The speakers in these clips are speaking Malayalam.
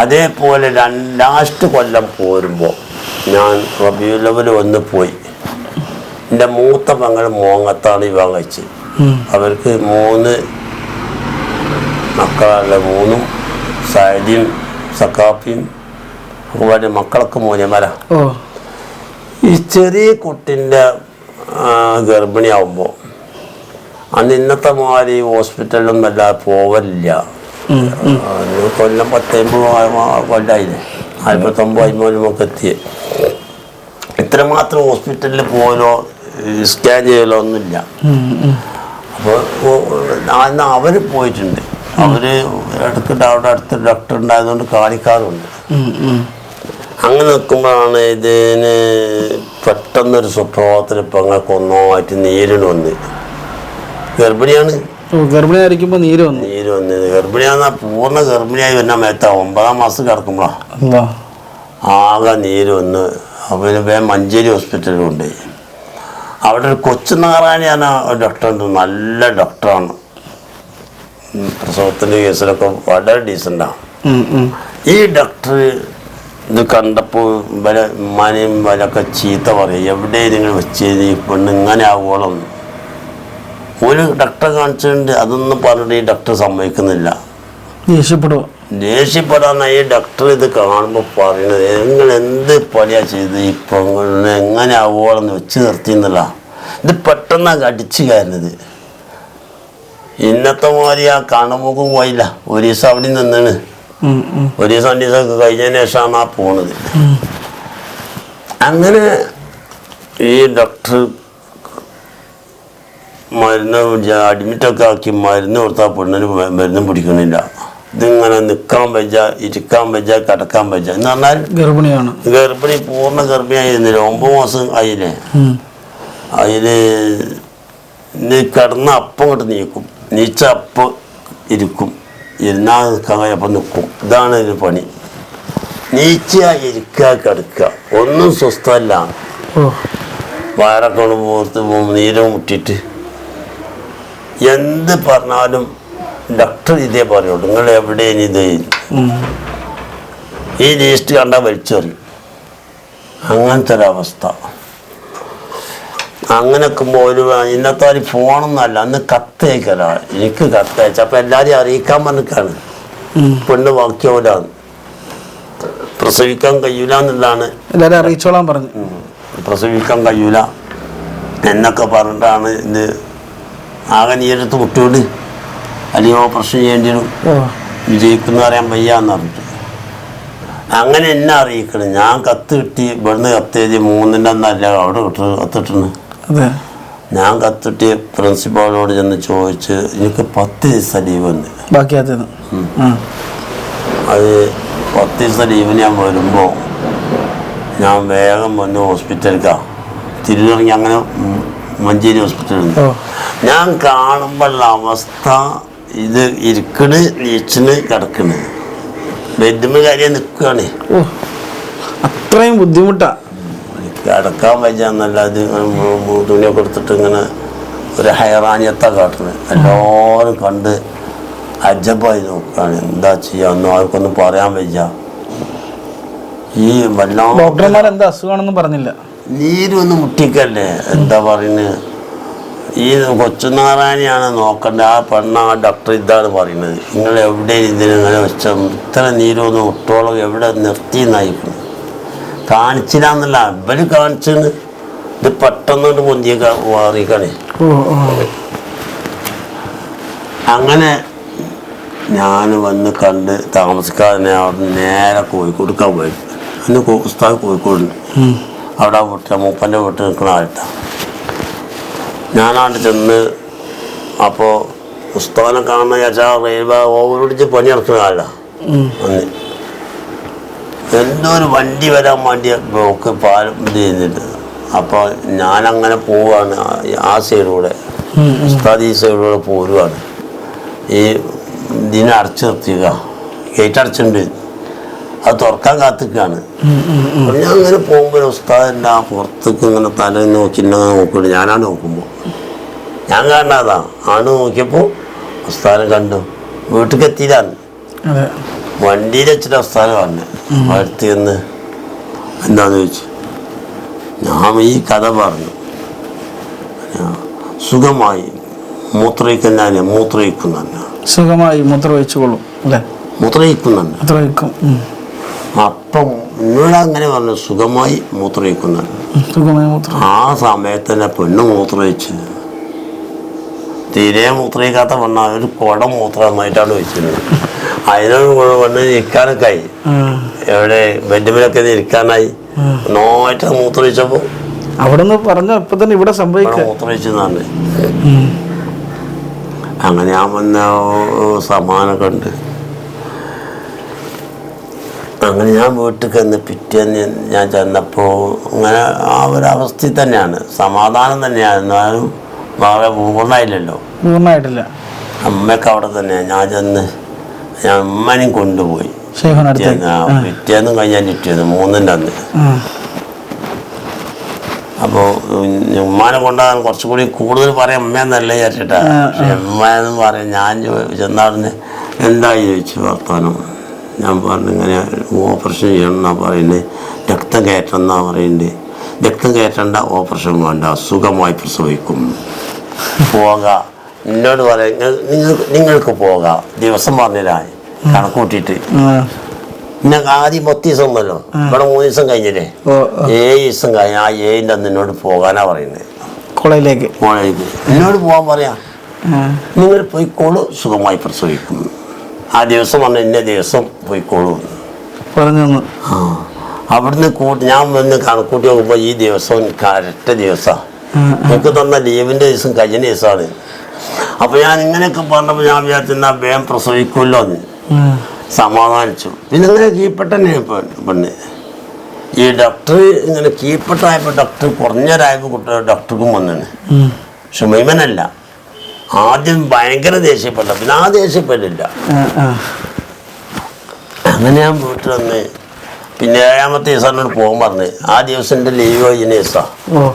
അതേപോലെ ലാസ്റ്റ് കൊല്ലം പോരുമ്പോൾ ഞാൻ റബിയുലവൽ വന്ന് പോയി. എന്റെ മൂത്ത മകൾ മോങ്ങത്താണ് വിവാഹം കഴിച്ച്. അവർക്ക് മൂന്ന് മക്കളുടെ മൂന്നും സൈദിയും സക്കാഫിയും അതുപോലെ മക്കളൊക്കെ മൂന്നമല ഈ ചെറിയ കുട്ടിന്റെ ഗർഭിണിയാവുമ്പോൾ അന്ന് ഇന്നത്തെ മാതിരി ഹോസ്പിറ്റലിലൊന്നും അല്ലാതെ പോവലില്ല. കൊല്ലം പത്തമ്പത് കൊല്ലായില്ലേ? നാൽപ്പത്തൊമ്പത് അമ്പതിനൊക്കെ എത്തി ഇത്രമാത്രം ഹോസ്പിറ്റലിൽ പോലോ സ്കാൻ ചെയ്യലോ ഒന്നുമില്ല. അപ്പോൾ അന്ന് അവർ പോയിട്ടുണ്ട്. അവർ ഇടയ്ക്ക് അവിടെ അടുത്ത് ഡോക്ടർ ഉണ്ടായതുകൊണ്ട് കാണിക്കാറുണ്ട്. അങ്ങനെ നിൽക്കുമ്പോഴാണ് ഇതിന് പെട്ടെന്നൊരു സുപ്രഭാതത്തിൽ ഇപ്പം അങ്ങനെ കൊന്നോ നീരിന് വന്ന് ഗർഭിണിയാണ്. ഗർഭിണിയായിരിക്കുമ്പോ നീര് വന്നു. നീര് വന്നത് ഗർഭിണിയാന്ന് പൂർണ ഗർഭിണിയായി വരുന്ന മേത്ത ഒമ്പതാം മാസം കിടക്കുമ്പോഴാണ് ആകെ നീര് വന്ന്. അവന് വേ മഞ്ചേരി ഹോസ്പിറ്റലിൽ കൊണ്ടുപോയി അവിടെ ഒരു കൊച്ചു നാരായണി ഡോക്ടറുണ്ട് നല്ല ഡോക്ടറാണ് പ്രസവത്തിന്റെ പ്രസവത്തിന്റെ കേസിലൊക്കെ വളരെ ഡീസന്റാണ്. ഈ ഡോക്ടർ ഇത് കണ്ടപ്പോൾ വല മനയും വലൊക്കെ ചീത്ത പറയും. എവിടെ നിങ്ങൾ വെച്ച് ഈ പെണ്ണ് ഇങ്ങനെ ആവുകയോളം ഒരു ഡോക്ടറെ കാണിച്ചിട്ടുണ്ട് അതൊന്നും പറഞ്ഞിട്ട് ഈ ഡോക്ടർ സമ്മതിക്കുന്നില്ല. ദേഷ്യപ്പെടുക ദേഷ്യപ്പെടാൻ ഈ ഡോക്ടർ ഇത് കാണുമ്പോൾ പറയുന്നത് നിങ്ങൾ എന്ത് പണിയാ ചെയ്ത് ഇപ്പൊ എങ്ങനെ ആവുകയാണെന്ന് വെച്ച് നിർത്തിയെന്നില്ല ഇത് പെട്ടെന്നാണ് അടിച്ചു കയറുന്നത് ഇന്നത്തെ മാതിരി ആ കണമുഖം പോയില്ല. ഒരു ദിവസം അവിടെ നിന്നാണ്. ഒരു ദിവസം രണ്ട് ദിവസമൊക്കെ കഴിഞ്ഞതിന് ശേഷമാണ് ആ പോണത്. അങ്ങനെ ഈ ഡോക്ടർ മരുന്ന് അഡ്മിറ്റൊക്കെ ആക്കി മരുന്ന് കൊടുത്താൽ പെണ്ണിന് മരുന്നും പിടിക്കണില്ല ഇതിങ്ങനെ നിൽക്കാൻ വെച്ച ഇരിക്കാൻ വെച്ച കിടക്കാൻ വെച്ച എന്ന് പറഞ്ഞാൽ ഗർഭിണിയാണ്. ഗർഭിണി പൂർണ ഗർഭിണിയായിരുന്നില്ല ഒമ്പത് മാസം അതിലെ അതിന് നീ കിടന്ന അപ്പം ഇങ്ങോട്ട് നീക്കും. നീച്ച അപ്പം ഇരിക്കും. ഇരുന്നാൽ നിൽക്കാൻ അപ്പം നിൽക്കും ഇതാണ് ഇതിന് പണി. നീച്ച ഇരിക്കുക കിടക്കുക ഒന്നും സ്വസ്ഥമല്ല ഓ. വയറൊക്കെ കൊണ്ട് പോർത്ത് നീര് മുട്ടിയിട്ട്. എന്ത് പറഞ്ഞാലും ഡോക്ടർ ഇതേ പറയുള്ളൂ. നിങ്ങൾ എവിടെ ഇനി ഇത് ഈ ലീസ്റ്റ് കണ്ടാൽ വലിച്ചെറിയും. അങ്ങനത്തെ ഒരവസ്ഥ. അങ്ങനെ ഒരു ഇന്നത്തെ ഒരു ഫോണൊന്നല്ല അന്ന് കത്തയക്കല എനിക്ക് കത്തയച്ച. അപ്പം എല്ലാവരെയും അറിയിക്കാൻ പറഞ്ഞിട്ടാണ് പെണ്ണ് വാക്കിയോലാണ് പ്രസവിക്കാൻ കഴിയൂല എന്നുള്ളതാണ്. അറിയിച്ചോളാൻ പറഞ്ഞു. പ്രസവിക്കാൻ കഴിയൂല. എന്നൊക്കെ പറഞ്ഞിട്ടാണ് ഇത് ആകെ നീരെടുത്ത് കുട്ടിയോട് അല്ലെങ്കിൽ ഓപ്പറേഷൻ ചെയ്യേണ്ടി വരും. വിജയിക്കുന്ന അറിയാൻ വയ്യാന്ന് പറഞ്ഞിട്ട് അങ്ങനെ എന്നെ അറിയിക്കണം. ഞാൻ കത്ത് കിട്ടി ഇവിടുന്ന് കത്തെഴുതി മൂന്നിന്റെ അന്നല്ല അവിടെ കിട്ടു കത്തിട്ടുണ്ട് ഞാൻ കത്തിട്ട് പ്രിൻസിപ്പാളിനോട് ചെന്ന് ചോദിച്ച് എനിക്ക് പത്ത് ദിവസം ലീവ് ഉണ്ട്. ബാക്കിയാത്തത്. അത് പത്ത് ദിവസം ലീവിന് ഞാൻ വരുമ്പോൾ ഞാൻ വേഗം വന്ന് ഹോസ്പിറ്റലിലേക്കാണ് തിരിഞ്ഞിറങ്ങി അങ്ങനെ മഞ്ചേരി ഹോസ്പിറ്റലിൽ ഞാൻ കാണുമ്പോഴുള്ള അവസ്ഥ ഇത് ഇരിക്കണ് ലീച്ചിന് കിടക്കണ്. ബെഡ്മ കാര്യം നിൽക്കുകയാണ് അത്രയും ബുദ്ധിമുട്ടാ. കിടക്കാൻ പറ്റാന്നല്ല അത് തുണിയൊക്കെ എടുത്തിട്ട് ഇങ്ങനെ ഒരു ഹൈറാനിയത്താ കാട്ടുന്നത് എല്ലാവരും കണ്ട് അജബായി നോക്കുകയാണ് എന്താ ചെയ്യുക ഒന്നും ആർക്കൊന്നും പറയാൻ വയ്യ. ഈ വല്ലാതെ ഡോക്ടർമാർ എന്താ അസുഖമാണെന്ന് പറഞ്ഞില്ല. നീരൊന്ന് മുട്ടിക്കല്ലേ? എന്താ പറയുന്നത് ഈ കൊച്ചുനാരായണിയാണ് നോക്കണ്ട? ആ പെണ്ണ ആ ഡോക്ടർ ഇതാണ് പറയുന്നത്. നിങ്ങൾ എവിടെ ഇതിനെ വെച്ച? ഇത്ര നീരൊന്ന് മുട്ടോളം എവിടെ നിർത്തി നയിക്കുന്നു കാണിച്ചില്ല എന്നല്ല ഇവർ കാണിച്ചത് ഇത് പെട്ടെന്നോട്ട് പൊന്തിയ മാറിക്കണേ അങ്ങനെ ഞാൻ വന്ന് കണ്ട് താമസിക്കാതെ അവിടെ നേരെ കോഴിക്കോടുക്കാൻ പോയി അന്ന് ഉസ്താദ് കോഴിക്കോടുണ്ട്. അവിടെ വീട്ടിൽ മൂപ്പന്റെ വീട്ടിൽ നിൽക്കുന്ന ആയിട്ടാണ് ഞാനാണ്ട് ചെന്ന് അപ്പോൾ ഉസ്താദിനെ കാണുന്ന വിചാരിച്ചാൽ റെയിൽവേ ഓവറോടിച്ച് പണി നടക്കുന്ന ആളാണ് എന്തോ ഒരു വണ്ടി വരാൻ വേണ്ടി ബ്ലോക്ക് പാലം ഇത് ചെയ്തിട്ട്. അപ്പോൾ ഞാനങ്ങനെ പോവുകയാണ് ആ- സൈഡിലൂടെ. ഉസ്താദ് ഈ സൈഡിലൂടെ പോരുവാണ്. ഈ ഇതിനെ അടച്ചു നിർത്തിക്കുക ഗേറ്റ് അടച്ചിട്ടുണ്ട്. അത് തുറക്കാൻ കാത്തിക്കാണ്. ഞാൻ അങ്ങനെ പോകുമ്പോൾ ഉസ്താദിന്റെ ആ പുറത്തേക്ക് ഇങ്ങനെ തല നോക്കി നോക്കിയിട്ട് ഞാനാണ് നോക്കുമ്പോൾ ഞാൻ കാണാതാ ആണ് നോക്കിയപ്പോൾ ഉസ്താദിനെ കണ്ടു. വീട്ടിലേക്ക് എത്തിയിട്ടാണ് അതെ. വണ്ടിയിൽ വെച്ചിട്ട് ഉസ്താദ് പറഞ്ഞു അടുത്ത് ചെന്ന് എന്താന്ന് ചോദിച്ചു. ഞാൻ ഈ കഥ പറഞ്ഞു. സുഖമായി. മൂത്രയിക്കുന്ന മൂത്രയിക്കുന്നുണ്ട് സുഖമായി മൂത്ര ഒഴിച്ചുകൊള്ളും അല്ലേ? മൂത്രയിക്കുന്നുണ്ട് മൂത്ര ഒഴിക്കും ഉം. അപ്പം എന്നോട് അങ്ങനെ പറഞ്ഞു സുഖമായി മൂത്രയിക്കുന്ന. സുഖമായി മൂത്രം. ആ സമയത്ത് തന്നെ പെണ്ണ് മൂത്രയിച്ച് തീരെ മൂത്രയിക്കാത്ത പെണ്ണ ഒരു കുടം മൂത്രമായിട്ടാണ് വെച്ചിരുന്നത് അതിനോട് കൂടെ പെണ്ണ് നിൽക്കാനൊക്കെ ആയി എവിടെ ബെഡ്മിലൊക്കെ ഇരിക്കാനായി. നന്നായിട്ട് മൂത്രയിച്ചപ്പോ അവിടെ നിന്ന് പറഞ്ഞ ഇപ്പൊ തന്നെ ഇവിടെ സംഭവിക്കാം. മൂത്രയിച്ചെന്നാണ്. അങ്ങനെ ആ വന്ന സമാനമൊക്കെ ഉണ്ട്. അങ്ങനെ ഞാൻ വീട്ടിൽ ചെന്ന് പിറ്റേന്ന് ഞാൻ ചെന്നപ്പോൾ ഇങ്ങനെ ആ ഒരു അവസ്ഥയിൽ തന്നെയാണ്. സമാധാനം തന്നെയാണ്. എന്നാലും വളരെ പൂർണമായില്ലല്ലോ. പൂർണമായിട്ടില്ല. അമ്മയൊക്കെ അവിടെ തന്നെ ഞാൻ ചെന്ന് ഞാൻ അമ്മനെയും കൊണ്ടുപോയി. പിറ്റേന്ന് കഴിഞ്ഞാൽ കിട്ടിയത് മൂന്നിന്റെ അന്ന്. അപ്പോൾ ഉമ്മാനെ കൊണ്ടാണ് കുറച്ചും കൂടി കൂടുതൽ പറയാം. അമ്മയെന്നല്ല വിചാരിച്ചിട്ടാ. പക്ഷെ ഉമ്മയെന്ന് പറയാം ഞാൻ ചെന്നാടിന് എന്തായി ചോദിച്ചു വർത്താനം. ഞാൻ പറഞ്ഞു ഇങ്ങനെ ഓപ്പറേഷൻ ചെയ്യണം എന്നാ പറയുന്നത് രക്തം കയറ്റം എന്നാ പറയുന്നത് രക്തം കയറ്റണ്ട ഓപ്പറേഷൻ വേണ്ട. സുഖമായി പ്രസവിക്കും. പോകാം. എന്നോട് പറയാം "നിങ്ങൾ- നിങ്ങൾ നിങ്ങൾക്ക് പോകാം. ദിവസം പറഞ്ഞില്ല. കണക്കൂട്ടിയിട്ട്. പിന്നെ ആദ്യം പത്ത് ദിവസം ഒന്നല്ലോ ഇവിടെ മൂന്ന് ദിവസം കഴിഞ്ഞില്ലേ? ഏഴ് ദിവസം കഴിഞ്ഞ ആ ഏഴിന്റെ അന്ന് എന്നോട് പോകാനാ പറയുന്നത് കോളേജിലേക്ക്. കോളേജിലേക്ക്. എന്നോട് പോകാൻ പറയാ. നിങ്ങൾ പോയിക്കോളൂ സുഖമായി പ്രസവിക്കും. ആ ദിവസം പറഞ്ഞു ഇന്ന ദിവസം പോയിക്കോളൂ. പറഞ്ഞു ആ അവിടുന്ന് കൂട്ടി ഞാൻ വന്ന് കണക്കൂട്ടി നോക്കുമ്പോൾ ഈ ദിവസം കറക്റ്റ് ദിവസമാണ് എനിക്ക് തന്ന ലീവിന്റെ ദിവസം കഴിഞ്ഞ ദിവസമാണ് അപ്പോൾ ഞാൻ ഇങ്ങനെയൊക്കെ പറഞ്ഞപ്പോൾ ഞാൻ വിചാരിച്ചെന്നാ വേഗം പ്രസവിക്കുമല്ലോ എന്ന്. സമാധാനിച്ചു. പിന്നെ ഇങ്ങനെ കീപ്പെട്ടന്നെ പെണ്ണ്. ഈ ഡോക്ടർ ഇങ്ങനെ കീപ്പെട്ടായപ്പോൾ ഡോക്ടർ കുറഞ്ഞൊരായപ്പോൾ കുട്ടികൾ ഡോക്ടർക്കും വന്നു ഉം. ഷുമൈമനല്ല ആദ്യം ഭയങ്കര ദേഷ്യപ്പെട്ട പിന്നെ ആ ദേഷ്യപ്പെട്ടില്ല. അങ്ങനെ ഞാൻ വീട്ടിൽ വന്ന് പിന്നെ ഏഴാമത്തെ ദിവസം എന്നോട് പോകാൻ പറഞ്ഞ് ആ ദിവസം എന്റെ ലീവ് കഴിഞ്ഞ ദിവസമാണ്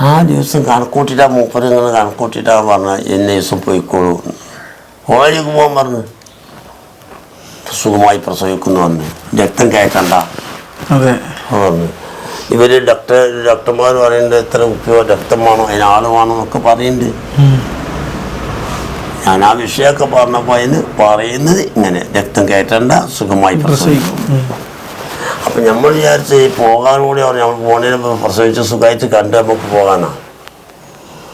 ആ ദിവസം കണക്കൂട്ടിട്ടാ മൂപ്പര് ഇങ്ങനെ കണക്കൂട്ടിട്ടാ പറഞ്ഞ എന്നെ ദിവസം പോയിക്കോളൂ. ഓരോക്ക് പോകാൻ പറഞ്ഞു സുഖമായി പ്രസവിക്കുന്നു പറഞ്ഞു രക്തം കയറ്റണ്ട. അതെ. പറഞ്ഞു. ഇവർ ഡോക്ടർ ഡോക്ടർമാർ പറയുന്നുണ്ട് എത്ര കുപ്പിയോ രക്തം വേണോ അതിന് ആൾ വേണോ എന്നൊക്കെ പറയുന്നുണ്ട്. ഞാൻ ആ വിഷയമൊക്കെ പറഞ്ഞപ്പോൾ അതിന് പറയുന്നത് ഇങ്ങനെ രക്തം കയറ്റണ്ട സുഖമായി പ്രസവിക്കും. അപ്പം നമ്മൾ വിചാരിച്ച് ഈ പോകാൻ കൂടി പറഞ്ഞു നമ്മൾ പോണതിന് പ്രസവിച്ച് സുഖമായിട്ട് കണ്ട് നമുക്ക് പോകാനാ.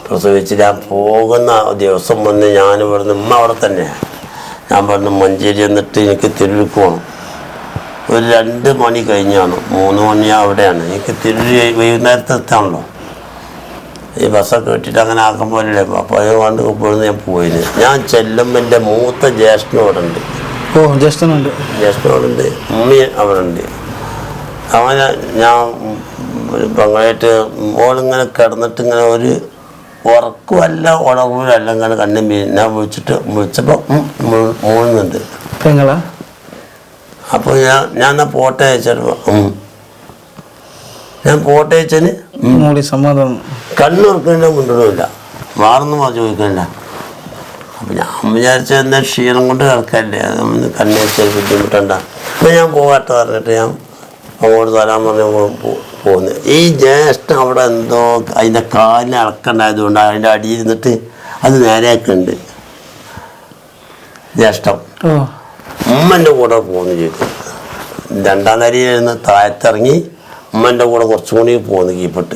പ്രസവിച്ച് ഞാൻ പോകുന്ന ദിവസം വന്ന് ഞാൻ ഇവിടുന്ന് ഉമ്മ അവിടെ തന്നെ ഞാൻ പറഞ്ഞു മഞ്ചേരി എന്നിട്ട് എനിക്ക് തിരുവിക്ക് പോകണം ഒരു രണ്ട് മണി കഴിഞ്ഞാണ്. മൂന്ന് മണി അവിടെയാണ്. എനിക്ക് തിരി വൈകുന്നേരത്തെ എത്താണല്ലോ. ഈ ബസ്സൊക്കെ വെട്ടിട്ട് അങ്ങനെ ആക്കാൻ പോലല്ലേ അപ്പോൾ അത് കൊണ്ട് ഇപ്പോഴും ഞാൻ പോയിന് ഞാൻ ചെല്ലുമ്പോൾ എന്റെ മൂത്ത അവിടെ ഉണ്ട്. ഓ ജ്യേഷ്ഠനുണ്ട്. ജ്യേഷ്ഠനോടുണ്ട്. ഉമ്മി അവിടെ ഉണ്ട്. അങ്ങനെ ഞാൻ പങ്കായിട്ട് മോളിങ്ങനെ കിടന്നിട്ട് ഇങ്ങനെ ഒരു ഉറക്കുമല്ല ഉണർവിലല്ല ഇങ്ങനെ കണ്ണും ഞാൻ വിളിച്ചിട്ട് വിളിച്ചപ്പോൾ മൂന്നുണ്ട് പെങ്ങളാ? അപ്പോൾ ഞാൻ ഞാൻ എന്നാ പോട്ടെ അയച്ചപ്പോൾ ഞാൻ പോട്ടെ അയച്ചതിന്? മൂടി സമ്മതം. കണ്ണുറക്കേണ്ട മുണ്ടൊന്നുമില്ല മാ ചോദിക്കണ്ട അപ്പം ഞാൻ വിചാരിച്ച എന്താ ക്ഷീണം കൊണ്ട് കിടക്കല്ലേ? ഒന്ന് കണ്ണേച്ചാൽ ബുദ്ധിമുട്ടണ്ട. അപ്പം ഞാൻ പോകട്ടെ പറഞ്ഞിട്ട് ഞാൻ അങ്ങോട്ട് തരാൻ പറഞ്ഞ പോകുന്നു ഈ ജ്യേഷ്ഠൻ അവിടെ എന്തോ അതിന്റെ കാലിന് അളക്കണ്ടായതുകൊണ്ട് അതിന്റെ അടിയിൽ ഇരുന്നിട്ട് അത് ഉണ്ട് ജ്യേഷ്ഠം. ഉമ്മന്റെ കൂടെ പോകുന്നു ചോദിക്കും രണ്ടാം നിരയിലിരുന്ന് താഴത്തിറങ്ങി ഉമ്മന്റെ കൂടെ കുറച്ചും കൂടി പോകുന്നു കീപ്പിട്ട്.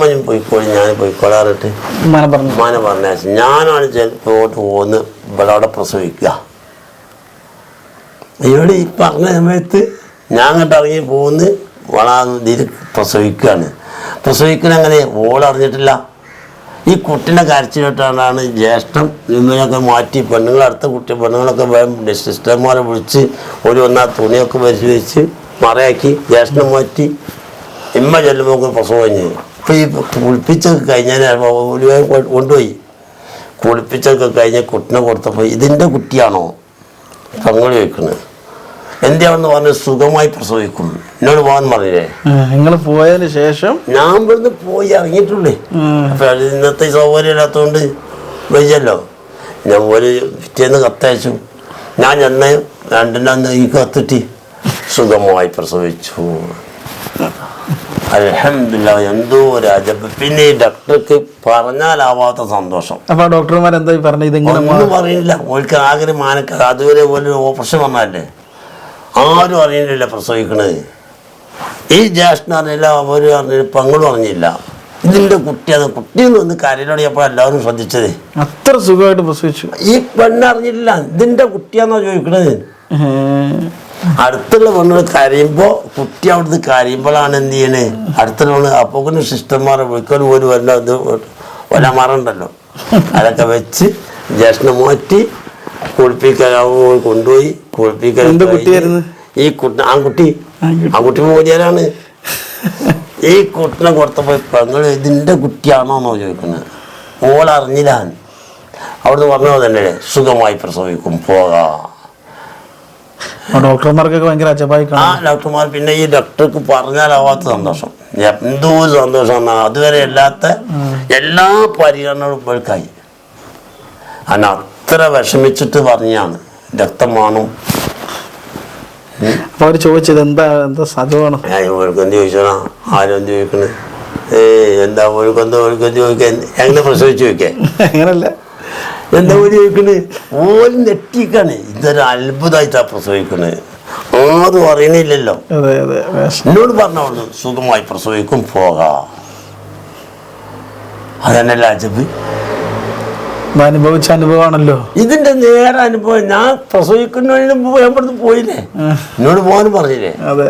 പോയി പോയിക്കോളി ഞാൻ പോയിക്കോളാറിട്ട് ഉമ്മാനെ പറഞ്ഞു. ഞാനാണ് ചിലപ്പോട്ട് പോകുന്ന. ഇവിടെ അവിടെ പ്രസവിക്കുക. ഇവിടെ ഈ പറഞ്ഞ സമയത്ത് ഞാൻ അങ്ങോട്ട് ഇറങ്ങി പോകുന്നു. വള ഇതിൽ പ്രസവിക്കുകയാണ്. പ്രസവിക്കണെങ്ങനെ ഓളറിഞ്ഞിട്ടില്ല. ഈ കുട്ടീനെ കരച്ചിലിട്ടാണ് ജ്യേഷ്ഠം ഇവരൊക്കെ മാറ്റി പെണ്ണുങ്ങൾ അടുത്ത കുട്ടി പെണ്ണുങ്ങളൊക്കെ സിസ്റ്റർമാരെ വിളിച്ച് ഒരു വന്നാൽ തുണിയൊക്കെ വരിച്ച് വെച്ച് മറയാക്കി ജ്യേഷ്ഠനെ മാറ്റി ഇമ്മ ചെല്ലുമ്പോൾ പ്രസവം കഴിഞ്ഞ് ഇപ്പം ഈ കുളിപ്പിച്ചൊക്കെ കഴിഞ്ഞാൽ ഒരു കൊണ്ടുപോയി. കുളിപ്പിച്ചൊക്കെ കഴിഞ്ഞ് കുട്ടിനെ കൊടുത്തപ്പോൾ ഇതിന്റെ കുട്ടിയാണോ? പങ്കളി വയ്ക്കുന്നത് എന്തിയാണെന്ന് പറഞ്ഞ് സുഖമായി പ്രസവിക്കും. എന്നോട് പോകാൻ പറഞ്ഞില്ലേ നിങ്ങൾ പോയതിന് ശേഷം? ഞാൻ ഇവിടുന്ന് പോയി ഇറങ്ങിയിട്ടുള്ളേ. അപ്പൊ അത് ഇന്നത്തെ സൗകര്യം ഇല്ലാത്തതുകൊണ്ട് വെച്ചല്ലോ ഞാൻ ഒരു പിറ്റേന്ന് കത്തയച്ചു. ഞാൻ എന്നെ രണ്ടിനാന്ന് ഈ കത്തിട്ട് സുഖമായി പ്രസവിച്ചു. അലഹമില്ല എന്തോ രാജ അജബ്. പിന്നെ ഈ ഡോക്ടർക്ക് പറഞ്ഞാലാവാത്ത സന്തോഷം. അപ്പൊ ഡോക്ടർമാർ എന്താ പറഞ്ഞത്? ഒന്നും പറയുന്നില്ല ഓൾക്ക് ആഗ്രഹം മാനക്ക അതുവരെ പോലെ ഓപ്പറേഷൻ വന്നല്ലേ ആരും അറിയുന്നില്ല പ്രസവിക്കണത്. ഈ ജ്യേഷ്ഠൻ അറിയില്ല അവരും അറിഞ്ഞില്ല പങ്ങളും അറിഞ്ഞില്ല. ഇതിന്റെ കുട്ടിയാണ് കുട്ടിയെന്ന് വന്ന് കരയിലോടിയപ്പോഴാണ് എല്ലാവരും ശ്രദ്ധിച്ചത്. അത്ര സുഖമായിട്ട് പ്രസവിച്ചു. ഈ പെണ്ണറിഞ്ഞില്ല ഇതിന്റെ കുട്ടിയാണോ ചോദിക്കണത്. അടുത്തുള്ള പെണ്ണുകൾ കരയുമ്പോ കുട്ടി അവിടുന്ന് കരയുമ്പോഴാണ് എന്ത് ചെയ്യണേ? അടുത്തുള്ള പെണ്ണ് അപ്പോൾ സിസ്റ്റർമാരെ വിളിക്കാൻ പോലും വല്ല ഇത് അതൊക്കെ വെച്ച് ജ്യേഷ്ഠനെ മാറ്റി കുളിപ്പിക്കാൻ അവ കൊണ്ടുപോയി കുളിപ്പിക്കാൻ കുട്ടിയായിരുന്നു? ഈ കുട്ടി ആൺകുട്ടി. ആൺകുട്ടി. മോചിയാലാണ് ഈ കുട്ടിനെ കൊടുത്തപ്പോൾ പെങ്ങൾ ഇതിന്റെ കുട്ടിയാണോന്നോ ചോദിക്കുന്നത് മോൾ അറിഞ്ഞില്ല അവിടുന്ന് പറഞ്ഞത് തന്നെ സുഖമായി പ്രസവിക്കും പോകാം. ഡോക്ടർമാർക്കൊക്കെ ഭയങ്കര ആ ഡോക്ടർമാർ പിന്നെ ഈ ഡോക്ടർക്ക് പറഞ്ഞാലാവാത്ത സന്തോഷം. എന്തോ സന്തോഷം അതുവരെ അല്ലാത്ത എല്ലാ പരിഗണനകളും ഇപ്പോഴേക്കായി അല്ല അത്ര വിഷമിച്ചിട്ട് പറഞ്ഞാണ്. രക്തം വേണം അപ്പൊ അവർ ചോദിച്ചത് എന്താ എന്താ സാധുവാണ്? ഓർക്കെന്ത് ചോദിച്ചാ ആരും ചോദിക്കണ്? ഏ എന്താ ഒഴുക്കെന്ത് ഓർക്കെന്ത് ചോദിക്കാൻ എങ്ങനെ പ്രസവിച്ചു ചോദിക്കാൻ അങ്ങനല്ല എന്താ ഒരു ചോദിക്കണ്? ഓൽ നെറ്റിക്കാണ് ഇതൊരു അത്ഭുതമായിട്ടാ പ്രസവിക്കണേ. ആരും അറിയണില്ലല്ലോ. എന്നോട് പറഞ്ഞോളൂ സുഖമായി പ്രസവിക്കും പോകാം. അതന്നെ അജബ്? അനുഭവിച്ച അനുഭവമാണല്ലോ. ഇതിന്റെ നേരെ അനുഭവം ഞാൻ പ്രസവിക്കുന്നതിന് ഇവിടുന്ന് പോയില്ലേ. എന്നോട് പോകാനും പറഞ്ഞില്ലേ? അതെ.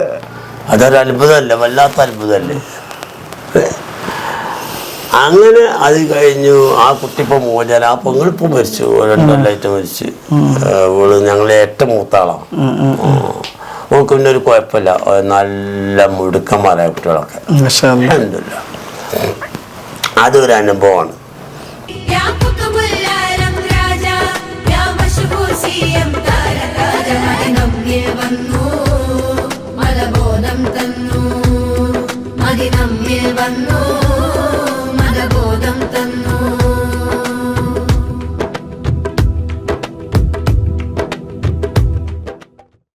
അതൊരു അത്ഭുതമല്ല വല്ലാത്ത അത്ഭുതമല്ലേ? അങ്ങനെ അത് കഴിഞ്ഞു. ആ കുട്ടി ഇപ്പൊ മോചന ആ പെങ്ങളിപ്പോ മരിച്ചു. രണ്ടല്ലായിട്ട് മരിച്ചു. ഇവൾ ഞങ്ങളെ ഏറ്റവും മൂത്താളാണ്. ഓൾക്ക് പിന്നെ ഒരു കുഴപ്പമില്ല. നല്ല മിടുക്കന്മാരായ കുട്ടികളൊക്കെ. അതൊരു അനുഭവമാണ്. മലബോധം തന്നു മതിനമ്മിൽ വന്നു